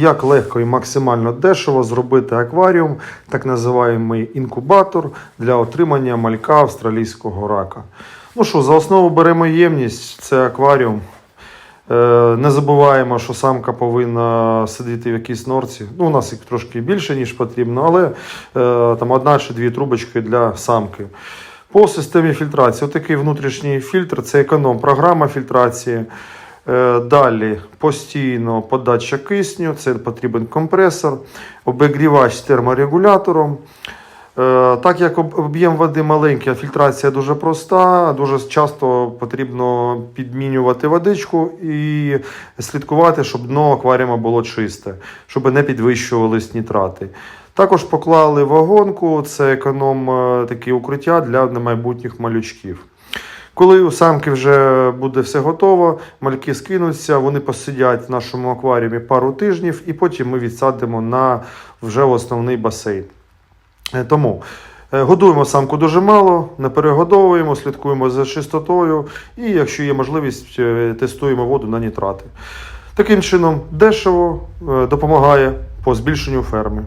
як легко і максимально дешево зробити акваріум, так називаємий інкубатор для отримання малька австралійського рака. Ну що, за основу беремо ємність, це акваріум. Е, Не забуваємо, що самка повинна сидіти в якійсь норці. Ну, у нас їх трошки більше, ніж потрібно, але е, там одна чи дві трубочки для самки. По системі фільтрації, отакий внутрішній фільтр це економ-програма фільтрації. Е, Далі постійно подача кисню, це потрібен компресор, обігрівач з терморегулятором. Е, Так як об'єм води маленький, а фільтрація дуже проста, дуже часто потрібно підмінювати водичку і слідкувати, щоб дно акваріума було чисте, щоб не підвищувались нітрати. Також поклали вагонку, це економ е, такі укриття для майбутніх малючків. Коли у самки вже буде все готово, мальки скинуться, вони посидять в нашому акваріумі пару тижнів, і потім ми відсадимо на вже основний басейн. Е, Тому е, годуємо самку дуже мало, не перегодовуємо, слідкуємо за чистотою і, якщо є можливість, е, тестуємо воду на нітрати. Таким чином, дешево допомагає по збільшенню ферми.